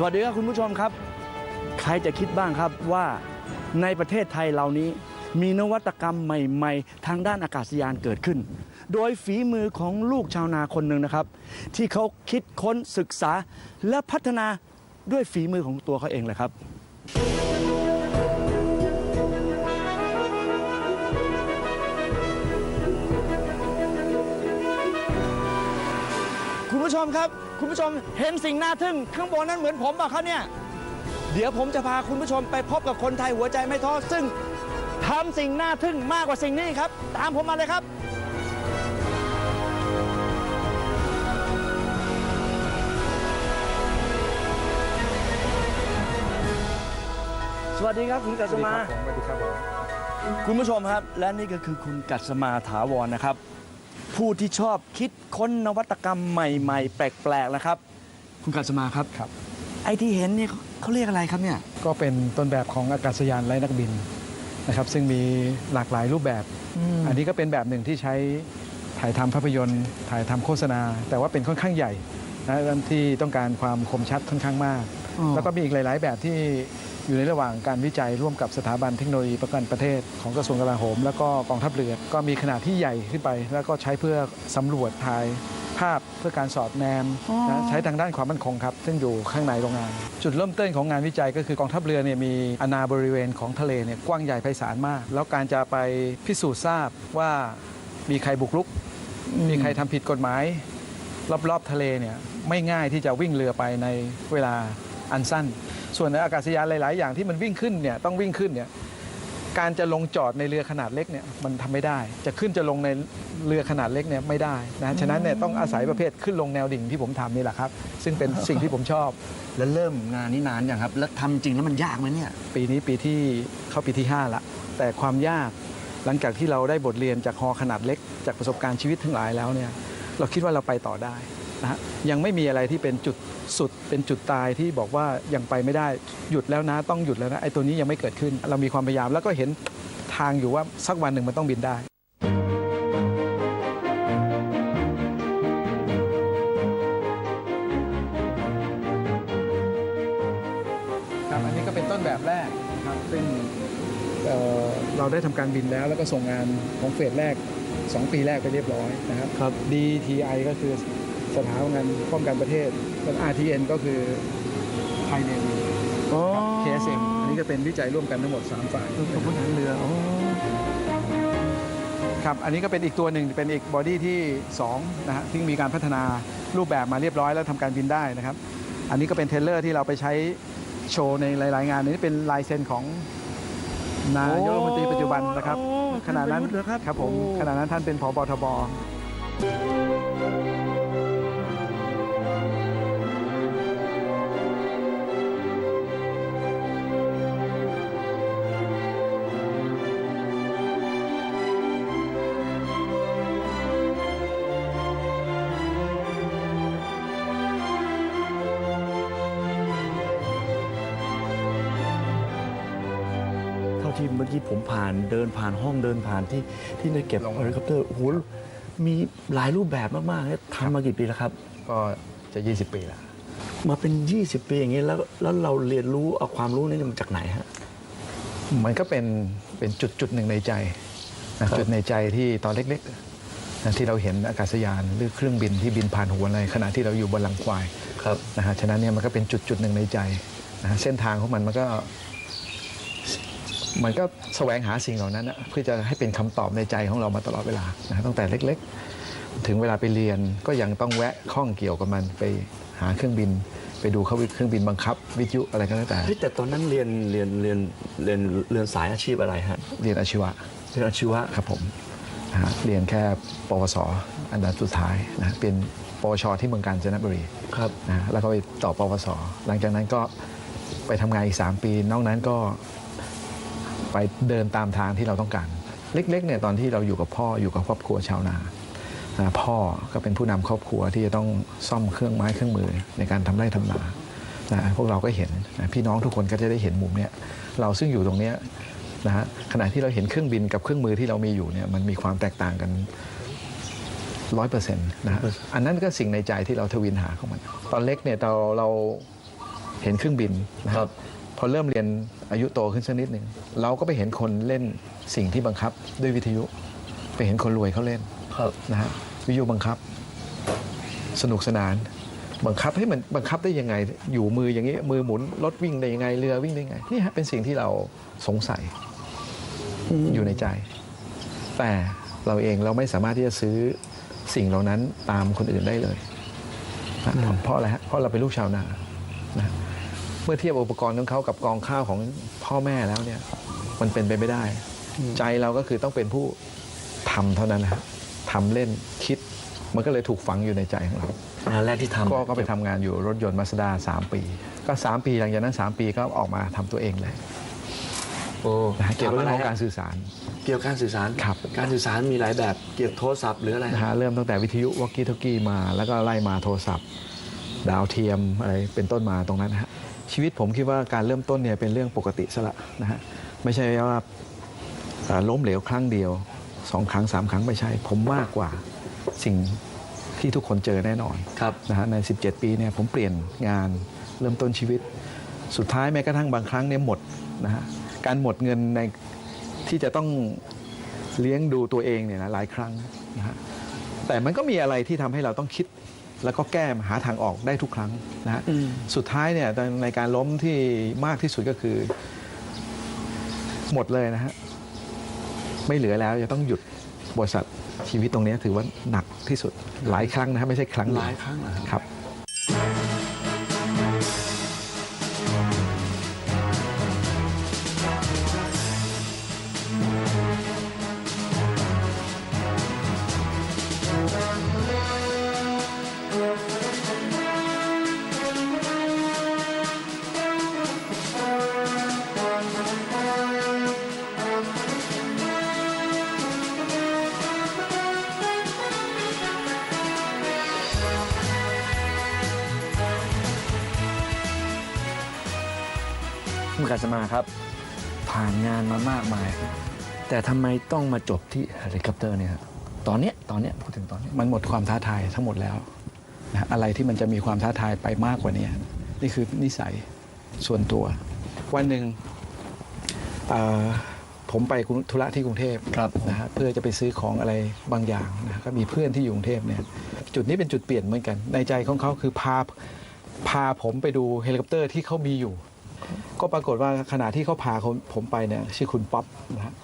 สวัสดีครับคุณผู้ชมครับ ใครจะคิดบ้างครับว่าในประเทศไทยเหล่านี้ มีนวัตกรรมใหม่ ๆ ทางด้านอากาศยานเกิดขึ้น โดยฝีมือของลูกชาวนาคนหนึ่งนะครับ ที่เขาคิดค้นศึกษาและพัฒนาด้วยฝีมือของตัวเขาเองเลยครับคุณผู้ชมครับ คุณผู้ชมเห็นสิ่งน่าทึ่งข้างบนนั้นเหมือนผมเปล่ะครับเนี่ย เดี๋ยวผมจะพาคุณผู้ชมไปพบกับคนไทยหัวใจไม่ท้อซึ่งทำสิ่งน่าทึ่งมากกว่าสิ่งนี้ครับ ตามผมมาเลยครับสวัสดีครับคุณกัสมาสวัสดีครับผมคุณผู้ชมครับ และนี่ก็คือคุณกัสมาถาวรนะครับ ผู้ที่ชอบคิดค้นนวัตกรรมใหม่ๆ แปลกๆนะครับ คุณกัสมาครับครับ ไอ้ที่เห็นเนี่ยเขาเรียกอะไรครับเนี่ย ก็เป็นต้นแบบของอากาศยานไร้นักบินนะครับ ซึ่งมีหลากหลายรูปแบบ อันนี้ก็เป็นแบบหนึ่งที่ใช้ถ่ายทำภาพยนตร์ ถ่ายทำโฆษณา แต่ว่าเป็นค่อนข้างใหญ่นะที่ต้องการความคมชัดค่อนข้างมากอ๋อแล้วก็มีอีกหลาย ๆ แบบที่ อยู่ในระหว่างการวิจัยร่วมกับสถาบันเทคโนโลยีประกันประเทศของกระทรวงกลาโหม แล้วก็กองทัพเรือก็มีขนาดที่ใหญ่ขึ้นไป แล้วก็ใช้เพื่อสำรวจถ่ายภาพเพื่อการสอดแนมนะใช้ทางด้านความมั่นคงครับ ซึ่งอยู่ข้างในโรงงาน จุดเริ่มต้นของงานวิจัยก็คือกองทัพเรือเนี่ยมีอาณาบริเวณของทะเลเนี่ยกว้างใหญ่ไพศาลมาก แล้วการจะไปพิสูจน์ทราบว่ามีใครบุกรุก มีใครทำผิดกฎหมาย รอบๆทะเลเนี่ยไม่ง่ายที่จะวิ่งเรือไปในเวลาอันสั้น ส่วนในอากาศยานหลาย ๆ อย่างที่มันวิ่งขึ้นเนี่ยต้องวิ่งขึ้นเนี่ยการจะลงจอดในเรือขนาดเล็กเนี่ยมันทำไม่ได้ จะขึ้นจะลงในเรือขนาดเล็กเนี่ยไม่ได้นะฉะนั้นเนี่ยต้องอาศัยประเภทขึ้นลงแนวดิ่งที่ผมทำนี่แหละครับ ซึ่งเป็นสิ่งที่ผมชอบ แล้วเริ่มงานนี้นานอย่างครับ แล้วทำจริงแล้วมันยากไหมเนี่ย ปีนี้ปีที่เข้าปีที่ 5 ละ แต่ความยากหลังจากที่เราได้บทเรียนจากฮอขนาดเล็ก จากประสบการณ์ชีวิตทั้งหลายแล้วเนี่ยเราคิดว่าเราไปต่อได้ นะฮะยังไม่มีอะไรที่เป็นจุดสุดเป็นจุดตายที่บอกว่ายังไปไม่ได้หยุดแล้วนะต้องหยุดแล้วนะไอ้ตัวนี้ยังไม่เกิดขึ้น เรามีความพยายามแล้วก็เห็นทางอยู่ว่าสักวันหนึ่งมันต้องบินได้ครับอันนี้ก็เป็นต้นแบบแรกนะครับซึ่งเอ่อเราได้ทำการบินแล้วแล้วก็ส่งงานของเฟสแรก 2 ปีแรกไปเรียบร้อยนะครับ ครับ DTI ก็คือ สถาบันป้องกันประเทศแล้ว RTN ก็คือไทยเนวีอ๋อ KSM อันนี้จะเป็นวิจัยร่วมกันทั้งหมด 3 ฝ่ายขบวนทางเรืออ๋อครับ อันนี้ก็เป็นอีกตัวหนึ่งเป็นอีกบอดี้ที่2นะฮะที่มีการพัฒนารูปแบบมาเรียบร้อยแล้วทำการบินได้นะครับ อันนี้ก็เป็นเทรลเลอร์ที่เราไปใช้โชว์ในหลาย ๆ งานอันนี้เป็นลายเซ็นของนายกรัฐมนตรีปัจจุบันนะครับโอ้ขณะนั้นท่านประยุทธ์เหรอครับครับผมโอ้ขณะนั้นท่านเป็นผบทบาที่เมื่อกี้ผมผ่านเดินผ่านห้องเดินผ่านที่ที่ได้เก็บลงเฮลิคอปเตอร์โอ้โหมีหลายรูปแบบมากๆเนี่ยทำมากี่ปีแล้วครับ ก็จะ 20 ปีแล้วมาเป็น 20 ปีอย่างนี้แล้วแล้วเราเรียนรู้เอาความรู้นี้มาจากไหนฮะ มันก็เป็นเป็นจุดจุดหนึ่งในใจนะครับ จุดในใจที่ตอนเล็กๆนะที่เราเห็นอากาศยานหรือเครื่องบินที่บินผ่านหัวในขณะที่เราอยู่บนลังควาย ครับ นะฮะ ฉะนั้นเนี่ยมันก็เป็นจุดจุดหนึ่งในใจนะฮะเส้นทางของมันมันก็ มันก็แสวงหาสิ่งเหล่านั้นนะเพื่อจะให้เป็นคำตอบในใจของเรามาตลอดเวลานะฮะตั้งแต่เล็ก ๆ ถึงเวลาไปเรียนก็ยังต้องแวะข้องเกี่ยวกับมันไปหาเครื่องบิน ไปดูเขาเครื่องบินบังคับ วิทยุอะไรก็แล้วแต่เฮ้ยแต่ตอนนั้นเรียนเรียนเรียนเรียนเรียนสายอาชีพอะไรฮะเรียนอาชีวะเรียนอาชีวะครับผมนะฮะเรียนแค่ปวสอันดับสุดท้ายนะเป็นปวชที่เมืองกาญจนบุรีครับนะฮะแล้วก็ไปต่อปวส หลังจากนั้นก็ไปทำงานอีก 3 ปี นอกนั้นก็ ไปเดินตามทางที่เราต้องการ เล็กๆเนี่ยตอนที่เราอยู่กับพ่ออยู่กับครอบครัวชาวนาพ่อก็เป็นผู้นำครอบครัวที่จะต้องซ่อมเครื่องไม้เครื่องมือในการทำไร่ทำนานะพวกเราก็เห็นนะพี่น้องทุกคนก็จะได้เห็นมุมเนี้ยเราซึ่งอยู่ตรงเนี้ยนะฮะขณะที่เราเห็นเครื่องบินกับเครื่องมือที่เรามีอยู่เนี่ยมันมีความแตกต่างกันร้อยเปอร์เซ็นต์นะฮะอันนั้นก็สิ่งในใจที่เราทวินหาของมัน ตอนเล็กเนี่ยเราเราเห็นเครื่องบินนะครับ พอเริ่มเรียนอายุโตขึ้นสักนิดหนึ่งเราก็ไปเห็นคนเล่นสิ่งที่บังคับด้วยวิทยุ ไปเห็นคนรวยเขาเล่นครับนะฮะวิทยุบังคับ สนุกสนาน บังคับให้มันบังคับได้ยังไง อยู่มืออย่างนี้มือหมุนรถวิ่งได้ยังไงเรือวิ่งได้ยังไงนี่ฮะเป็นสิ่งที่เราสงสัยอยู่ในใจ แต่เราเองเราไม่สามารถที่จะซื้อสิ่งเหล่านั้นตามคนอื่นได้เลยนะเพราะเพราะอะไรฮะเพราะเราเป็นลูกชาวนานะฮะเมื่อเทียบอุปกรณ์ของเขากับกองข้าวของพ่อแม่แล้วเนี่ย มันเป็นไปไม่ได้ ใจเราก็คือต้องเป็นผู้ทำเท่านั้นนะฮะทำเล่นคิด มันก็เลยถูกฝังอยู่ในใจของเรางานแรกที่ทำก็ก็ไปทำงานอยู่รถยนต์มาสด้าสามปี ก็สามปีหลังจากนั้นสามปีก็ออกมาทำตัวเองเลยโอ้นะฮะเกี่ยวกับเรื่องของทำะไการสื่อสาร เกี่ยวกับการสื่อสารครับการสื่อสารมีหลายแบบเกี่ยวกับโทรศัพท์หรืออะไรนะฮะเริ่มตั้งแต่วิทยุวอกกี้ทอกกี้มา แล้วก็ไล่มาโทรศัพท์ ดาวเทียมอะไรเป็นต้นมาตรงนั้นนะฮะ ชีวิตผมคิดว่าการเริ่มต้นเนี่ยเป็นเรื่องปกติซะละนะฮะไม่ใช่ว่าเอ่อล้มเหลวครั้งเดียวสองครั้งสามครั้งไม่ใช่ ผมมากกว่าสิ่งที่ทุกคนเจอแน่นอนครับนะฮะใน 17 ปีเนี่ยผมเปลี่ยนงานเริ่มต้นชีวิต สุดท้ายแม้กระทั่งบางครั้งเนี่ยหมดนะฮะการหมดเงินในที่จะต้องเลี้ยงดูตัวเองเนี่ยนะหลายครั้งนะฮะแต่มันก็มีอะไรที่ทำให้เราต้องคิด แล้วก็แก้หาทางออกได้ทุกครั้งนะฮะอืมสุดท้ายเนี่ยในการล้มที่มากที่สุดก็คือ หมดเลยนะฮะไม่เหลือแล้วจะต้องหยุดบริษัทชีวิตตรงนี้ถือว่าหนักที่สุดหลายครั้งนะฮะไม่ใช่ครั้งหเดียวลายครั้งเหรอครับ สมาครับ ผ่านงานมามากมาย แต่ทำไมต้องมาจบที่เฮลิคอปเตอร์เนี่ยฮะตอนเนี้ยตอนเนี้ยพูดถึงตอนเนี้ยมันหมดความท้าทายทั้งหมดแล้วนะอะไรที่มันจะมีความท้าทายไปมากกว่านี้ นี่คือนิสัยส่วนตัว วันหนึ่งเอ่อผมไปกรุงธุระที่กรุงเทพครับนะฮะเพื่อจะไปซื้อของอะไรบางอย่างนะก็มีเพื่อนที่อยู่กรุงเทพเนี่ยจุดนี้เป็นจุดเปลี่ยนเหมือนกัน ในใจของเขาคือพาพาผมไปดูเฮลิคอปเตอร์ที่เขามีอยู่ ก็ปรากฏว่าขณะที่เขาพาผมผมไปเนี่ยชื่อคุณป๊อปนะฮะ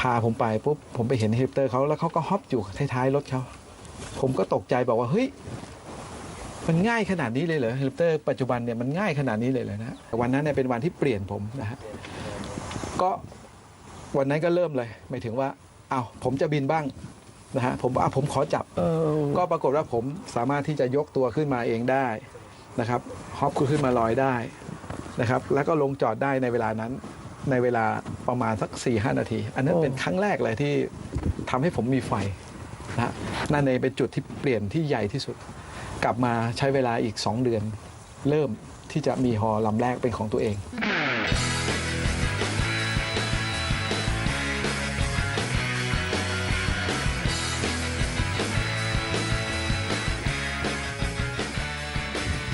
พาผมไปปุ๊บผมไปเห็นเฮลิคอปเตอร์เขาแล้วเขาก็ฮอปอยู่ท้ายๆรถเขาผมก็ตกใจบอกว่าเฮ้ยมันง่ายขนาดนี้เลยเหรอเฮลิคอปเตอร์ปัจจุบันเนี่ยมันง่ายขนาดนี้เลยเหรอนะวันนั้นเนี่ยเป็นวันที่เปลี่ยนผมนะฮะก็วันนั้นก็เริ่มเลยหมายถึงว่าอ้าวผมจะบินบ้างนะฮะผมอะผมขอจับเออก็ปรากฏว่าผมสามารถที่จะยกตัวขึ้นมาเองได้นะครับฮอปขึ้นมาลอยได้ นะครับแล้วก็ลงจอดได้ในเวลานั้นในเวลาประมาณสัก4ี่หนาที อันนั้นโอ้เป็นครั้งแรกเลยที่ทำให้ผมมีไฟนะฮะนั่นเองเป็นจุดที่เปลี่ยนที่ใหญ่ที่สุด กลับมาใช้เวลาอีก 2 เดือน เริ่มที่จะมีฮอลำแรกเป็นของตัวเอง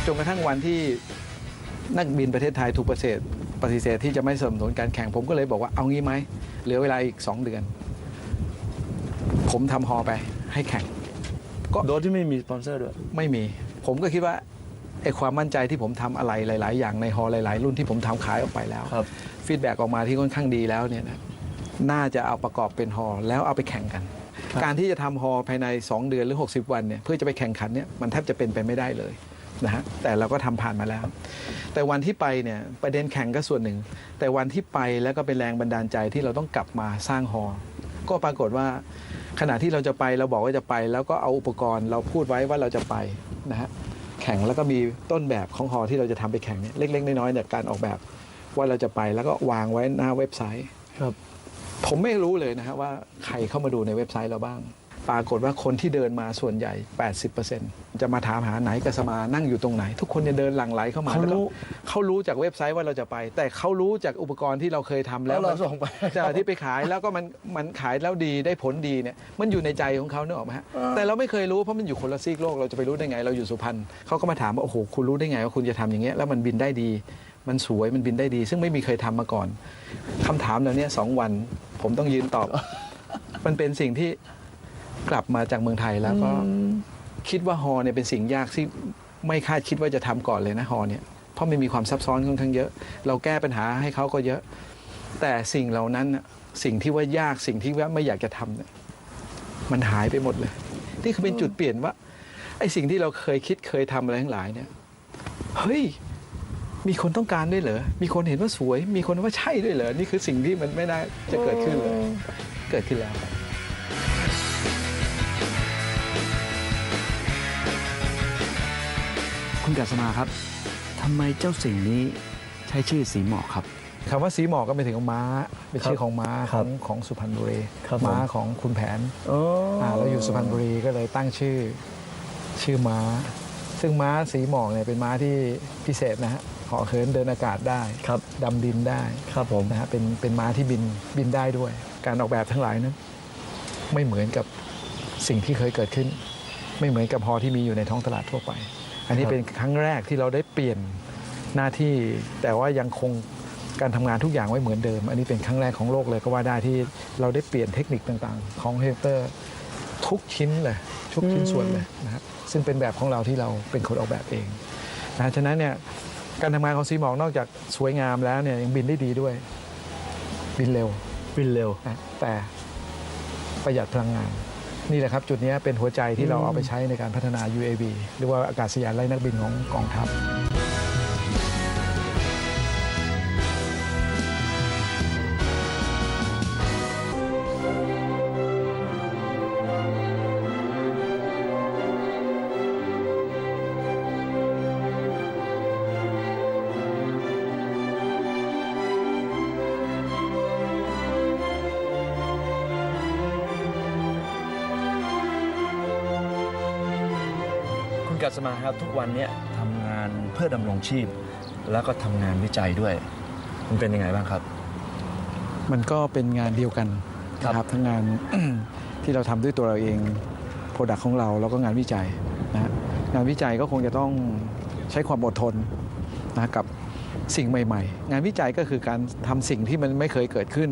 จนกระทั่งวันที่ นักบินประเทศไทยถูกปฏิเสธปฏิเสธที่จะไม่สนับสนุนการแข่งผมก็เลยบอกว่าเอางี้ไหมเหลือเวลาอีก 2 เดือน ผมทำฮอไปให้แข่งโดยที่ไม่มีสปอนเซอร์ด้วยไม่มี ผมก็คิดว่าไอ้ความมั่นใจที่ผมทำอะไรหลาย ๆ อย่างในฮอหลาย ๆ รุ่นที่ผมทำขายออกไปแล้วครับฟีดแบ็กออกมาที่ค่อนข้างดีแล้วเนี่ยนะน่าจะเอาประกอบเป็นฮอแล้วเอาไปแข่งกันครับการที่จะทำฮอภายใน 2 เดือนหรือ 60 วันเนี่ยเพื่อจะไปแข่งขันเนี่ยมันแทบจะเป็นไปไม่ได้เลย นะฮะแต่เราก็ทำผ่านมาแล้ว แต่วันที่ไปเนี่ยประเด็นแข่งก็ส่วนหนึ่ง แต่วันที่ไปแล้วก็เป็นแรงบันดาลใจที่เราต้องกลับมาสร้างฮอก็ปรากฏว่าขณะที่เราจะไปเราบอกว่าจะไป แล้วก็เอาอุปกรณ์เราพูดไว้ว่าเราจะไปนะฮะแข่งแล้วก็มีต้นแบบของฮอที่เราจะทำไปแข่งเนี่ยเล็ก ๆ น้อยๆเนี่ยการออกแบบ ว่าเราจะไปแล้วก็วางไว้หน้าเว็บไซต์ครับ ผมไม่รู้เลยนะฮะว่าใครเข้ามาดูในเว็บไซต์เราบ้าง ปรากฏว่าคนที่เดินมาส่วนใหญ่ 80%จะมาถามหาไหนกัสมานั่งอยู่ตรงไหน ทุกคนจะเดินหลั่งไหลเข้ามาเขาแล้วก็รู้เขารู้จากเว็บไซต์ว่าเราจะไป แต่เขารู้จากอุปกรณ์ที่เราเคยทำแล้วแล้วเรามันส่งไปจะที่ไปขายแล้วก็มันมันขายแล้วดีได้ผลดีเนี่ยมันอยู่ในใจของเขาเนกออกไหมฮะแต่เราไม่เคยรู้เพราะมันอยู่คนละซีกโลกเราจะไปรู้ได้ไง เราอยู่สุพรรณเขาก็มาถามว่าโอ้โหคุณรู้ได้ไงว่าคุณจะทำอย่างเงี้ยแล้วมันบินได้ดี มันสวยมันบินได้ดี ซึ่งไม่มีเคยทำมาก่อนคำถามเหล่านี้สองวัน ผมต้องยืนตอบ มันเป็นสิ่งที่ กลับมาจากเมืองไทยแล้วก็คิดว่าฮอเนี่ยเป็นสิ่งยากที่ไม่คาดคิดว่าจะทำก่อนเลยนะฮอเนี่ยเพราะมันมีความซับซ้อนค่อนข้างเยอะ เราแก้ปัญหาให้เขาก็เยอะ แต่สิ่งเหล่านั้นน่ะสิ่งที่ว่ายากสิ่งที่ว่าไม่อยากจะทำเนี่ยมันหายไปหมดเลย นี่คือเป็นจุดเปลี่ยนว่าไอ้สิ่งที่เราเคยคิดเคยทำอะไรทั้งหลายเนี่ยเฮ้ยมีคนต้องการด้วยเหรอ มีคนเห็นว่าสวย มีคนว่าใช่ด้วยเหรอ นี่คือสิ่งที่มันไม่น่าจะเกิดขึ้นเลย เกิดขึ้นแล้ว กัสมาครับทำไมเจ้าสิ่งนี้ใช้ชื่อสีหมอกครับคำว่าสีหมอกก็เป็นถึงของม้าเป็นชื่อของม้าคขรัอบงของสุพรรณบุรีครับผมม้าของคุณแผนโอ้อ่าเราอยู่สุพรรณบุรีก็เลยตั้งชื่อชื่อม้า ซึ่งม้าสีหมอกเนี่ยเป็นม้าที่พิเศษนะฮะเหาะเหินเดินอากาศได้ครับดำดินได้ครับผมนะฮะเป็นเป็นม้าที่บินบินได้ด้วย การออกแบบทั้งหลายนั้นไม่เหมือนกับสิ่งที่เคยเกิดขึ้น ไม่เหมือนกับฮอที่มีอยู่ในท้องตลาดทั่วไป อันนี้ครับเป็นครั้งแรกที่เราได้เปลี่ยนหน้าที่ แต่ว่ายังคงการทำงานทุกอย่างไว้เหมือนเดิม อันนี้เป็นครั้งแรกของโลกเลยก็ว่าได้ที่เราได้เปลี่ยนเทคนิคต่างๆ ของเฮลิคอปเตอร์ทุกชิ้นเลยทุกชิ้นส่วนเลยนะครับซึ่งเป็นแบบของเราที่เราเป็นคนออกแบบเองนะฉะนั้นเนี่ยการทำงานของซีหมอกนอกจากสวยงามแล้วเนี่ยยังบินได้ดีด้วย บินเร็วบินเร็วนะแต่ประหยัดพลังงาน นี่แหละครับ จุดนี้เป็นหัวใจที่เราเอาไปใช้ในการพัฒนา UAV หรือว่าอากาศยานไร้นักบินของกองทัพ คุณกัสมาครับทุกวันเนี้ยทำงานเพื่อดำรงชีพ แล้วก็ทำงานวิจัยด้วย มันเป็นยังไงบ้างครับ มันก็เป็นงานเดียวกันครับนะครับทั้งงานที่เราทำด้วยตัวเราเองโปรดักของเราแล้วก็งานวิจัยนะฮะงานวิจัยก็คงจะต้องใช้ความอดทนนะกับ สิ่งใหม่ ๆ งานวิจัยก็คือการทำสิ่งที่มันไม่เคยเกิดขึ้น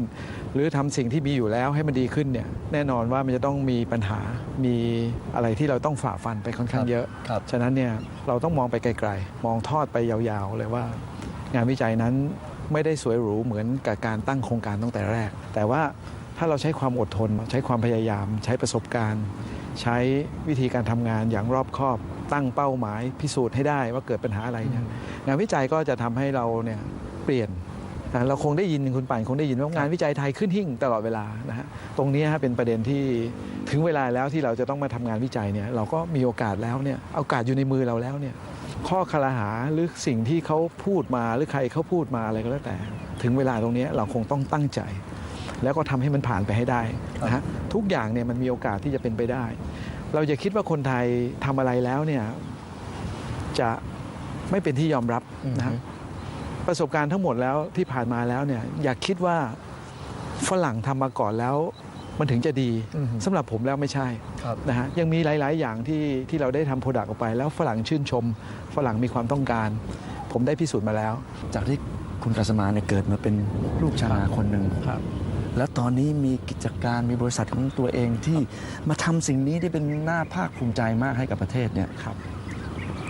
หรือทำสิ่งที่มีอยู่แล้วให้มันดีขึ้นเนี่ยแน่นอนว่ามันจะต้องมีปัญหามีอะไรที่เราต้องฝ่าฟันไปค่อนข้างเยอะครับฉะนั้นเนี่ยเราต้องมองไปไกล ๆ มองทอดไปยาวๆเลยว่า งานวิจัยนั้นไม่ได้สวยหรูเหมือนกับการตั้งโครงการตั้งแต่แรก แต่ว่าถ้าเราใช้ความอดทน ใช้ความพยายาม ใช้ประสบการณ์ ใช้วิธีการทำงานอย่างรอบคอบ ตั้งเป้าหมายพิสูจน์ให้ได้ว่าเกิดปัญหาอะไรเนี่ยงานวิจัยก็จะทำให้เราเนี่ยเปลี่ยนนะเราคงได้ยินคุณป่านคงได้ยินว่างานวิจัยไทยขึ้นหิ่งตลอดเวลานะฮะตรงนี้ฮะเป็นประเด็นที่ถึงเวลาแล้วที่เราจะต้องมาทำงานวิจัยเนี่ยเราก็มีโอกาสแล้วเนี่ยโอกาสอยู่ในมือเราแล้วเนี่ยข้อคารหาหรือสิ่งที่เขาพูดมาหรือใครเขาพูดมาอะไรก็แล้วแต่ ถึงเวลาตรงนี้เราคงต้องตั้งใจ แล้วก็ทำให้มันผ่านไปให้ได้นะฮะทุกอย่างเนี่ยมันมีโอกาสที่จะเป็นไปได้ เราจะคิดว่าคนไทยทำอะไรแล้วเนี่ยจะไม่เป็นที่ยอมรับนะฮะประสบการณ์ทั้งหมดแล้วที่ผ่านมาแล้วเนี่ยอยากคิดว่าฝรั่งทำมาก่อนแล้วมันถึงจะดีอือฮึสำหรับผมแล้วไม่ใช่ครับนะฮะยังมีหลาย ๆ อย่างที่ที่เราได้ทำโปรดักต์ออกไป แล้วฝรั่งชื่นชม ฝรั่งมีความต้องการ ผมได้พิสูจน์มาแล้ว จากที่คุณกัสมาเนี่ยเกิดมาเป็นลูกชาวนาคนหนึ่งครับ แล้วตอนนี้มีกิจการมีบริษัทของตัวเองที่มาทำสิ่งนี้ได้เป็นหน้าภาคภูมิใจมากให้กับประเทศเนี่ยครับ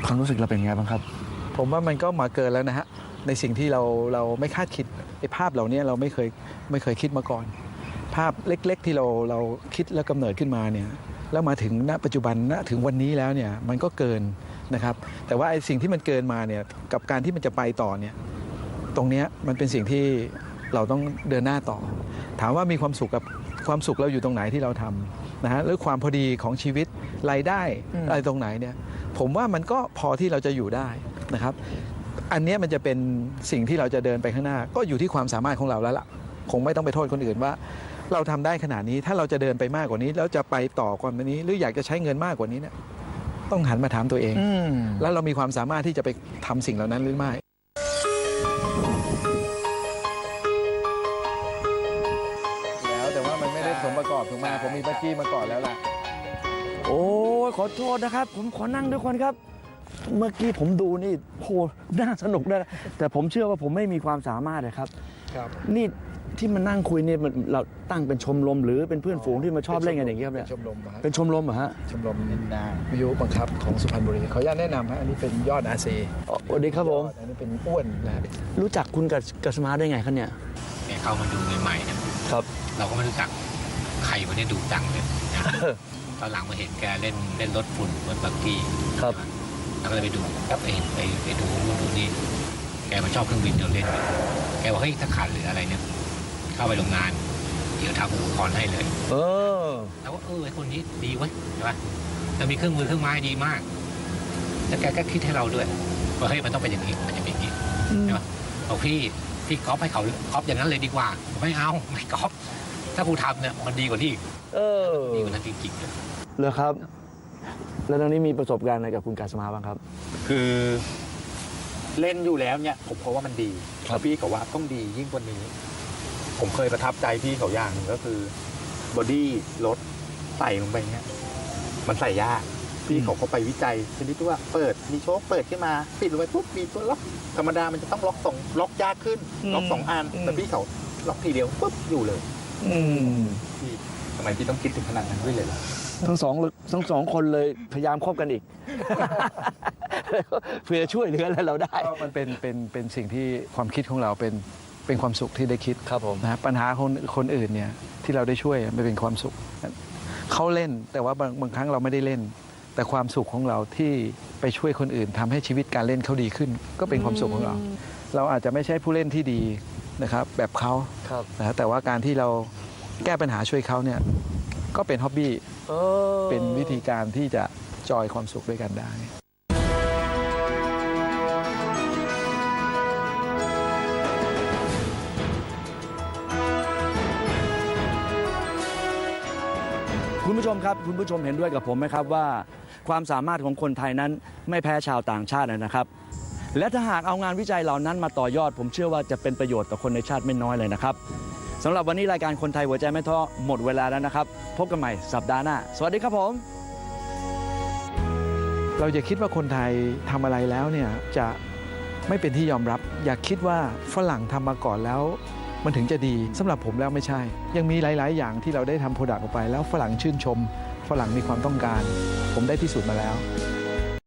ความรู้สึกเราเป็นไงบ้างครับ ผมว่ามันก็มาเกินแล้วนะฮะในสิ่งที่เราเราไม่คาดคิดไอ้ภาพเหล่านี้เราไม่เคยไม่เคยคิดมาก่อน ภาพเล็ก ๆ ที่เราเราคิดแล้วกำเนิดขึ้นมาเนี่ยแล้วมาถึงณปัจจุบันณถึงวันนี้แล้วเนี่ยมันก็เกินนะครับ แต่ว่าไอ้สิ่งที่มันเกินมาเนี่ยกับการที่มันจะไปต่อเนี่ยตรงเนี้ยมันเป็นสิ่งที่เราต้องเดินหน้าต่อ ถามว่ามีความสุขกับความสุขเราอยู่ตรงไหนที่เราทำนะฮะหรือความพอดีของชีวิตรายได้อืมอะไรตรงไหนเนี่ยผมว่ามันก็พอที่เราจะอยู่ได้นะครับ อันเนี้ยมันจะเป็นสิ่งที่เราจะเดินไปข้างหน้า ก็อยู่ที่ความสามารถของเราแล้วล่ะ คงไม่ต้องไปโทษคนอื่นว่า เราทำได้ขนาดนี้ถ้าเราจะเดินไปมากกว่านี้ แล้วจะไปต่อกว่านี้ หรืออยากจะใช้เงินมากกว่านี้เนี่ยต้องหันมาถามตัวเองอืมแล้วเรามีความสามารถที่จะไปทำสิ่งเหล่านั้นหรือไม่ มผมมีบักกี้มาก่อนแล้วล่ะ โอ้ยขอโทษนะครับ ผมขอนั่งด้วยคนครับ เมื่อกี้ผมดูนี่โหน่าสนุกนะแต่ผมเชื่อว่าผมไม่มีความสามารถเลยครับ ครับนี่ที่มานั่งคุยเนี่ยมันเราตั้งเป็นชมรมหรือเป็นเพื่อนฝูงที่มาชอบเล่นกันอย่างนี้ยครับเนี่ยชมรมอะฮะ เป็นชมรมเหรอฮะชมรมวิทยุบังคับของสุพรรณบุรีขออนุญาตแนะนำฮะอันนี้เป็นยอดอาซีอ๋อสวัสดีครับผม อันนี้เป็นอ้วนนะฮะรู้จักคุณกับกัสมาได้ไงครับเนี่ยแกเข้ามาดูใหม่ๆเนี่ยครับ เราก็ไม่รู้จัก ใครวันนี้ดูจังเลยนะตอนหลังมาเห็นแกเล่นเล่นรถฝุ่นรถบักกี้ครับเราก็เลยไปดูครับไปเห็นไปไปดูนู่นดูนี่แกมาชอบเครื่องบินเดี๋ยวเล่น แกบอกเฮ้ยถ้าขาดเหลืออะไรเนี่ยเข้าไปโรงงานเดี๋ยวทำอุปกรณ์ให้เลย เออแล้วว่าเออไอคนนี้ดีเว้ยใช่ปะแล้วมีเครื่องมือเครื่องไม้ดีมาก แล้วแกก็คิดให้เราด้วยว่าเฮ้ยมันต้องเป็นอย่างนี้มันจะเป็นอย่างนี้ใช่ปะบอกพี่พี่ก๊อปให้เขาก๊อปอย่างนั้นเลยดีกว่าผมไม่เอาไม่ก๊อป ถ้ากูทำเนี่ยมันดีกว่านี้อีกเออดีกว่านั้นจริงๆเลยเหรอครับ แล้วตอนนี้มีประสบการณ์อะไรกับคุณกัสมาบ้างครับ คือเล่นอยู่แล้วเนี่ย ผมเพราะว่ามันดีแล้วพี่เขาว่าต้องดียิ่งกว่านี้ ผมเคยประทับใจพี่เขาอย่างหนึ่งก็คือบอดี้รถใส่ลงไปเนี้ยมันใส่ยากพี่เขาก็ไปวิจัยชนิดที่ว่าเปิดมีโชคเปิดขึ้นมาปิดลงไปปุ๊บมีตัวล็อกธรรมดามันจะต้องล็อกสองล็อกยากขึ้น ล็อกสองอันแต่พี่เขาล็อกทีเดียวปุ๊บอยู่เลย อืมพี่ทำไมพี่ต้องคิดถึงขนาดนั้นด้วยเลยล่ะทั้งสองทั้งสองคนเลยพยายามคบกันอีก เพื่อช่วยเหลืออะไรเราได้ ก็มันเป็นเป็นเป็นสิ่งที่ความคิดของเราเป็นเป็นความสุขที่ได้คิดครับผม นะฮะปัญหาคนคนอื่นเนี่ยที่เราได้ช่วยมันเป็นความสุขเขาเล่นแต่ว่าบางบางครั้งเราไม่ได้เล่น แต่ความสุขของเราที่ไปช่วยคนอื่นทำให้ชีวิตการเล่นเขาดีขึ้น ก็เป็นความสุขของเรา เราอาจจะไม่ใช่ผู้เล่นที่ดี นะครับแบบเขาครับนะฮะแต่ว่าการที่เราแก้ปัญหาช่วยเขาเนี่ยก็เป็นฮ็อบบี้เออเป็นวิธีการที่จะจอยความสุขด้วยกันได้คุณผู้ชมครับคุณผู้ชมเห็นด้วยกับผมไหมครับว่า ความสามารถของคนไทยนั้นไม่แพ้ชาวต่างชาตินะครับ และถ้าหากเอางานวิจัยเหล่านั้นมาต่อยอด ผมเชื่อว่าจะเป็นประโยชน์ต่อคนในชาติไม่น้อยเลยนะครับสำหรับวันนี้รายการคนไทยหัวใจไม่ท้อหมดเวลาแล้วนะครับ พบกันใหม่สัปดาห์หน้า สวัสดีครับผม เราจะคิดว่าคนไทยทำอะไรแล้วเนี่ยจะไม่เป็นที่ยอมรับ อยากคิดว่าฝรั่งทำมาก่อนแล้ว มันถึงจะดีสำหรับผมแล้วไม่ใช่ ยังมีหลาย ๆ อย่างที่เราได้ทำโปรดักต์ออกไป แล้วฝรั่งชื่นชม ฝรั่งมีความต้องการ ผมได้พิสูจน์มาแล้ว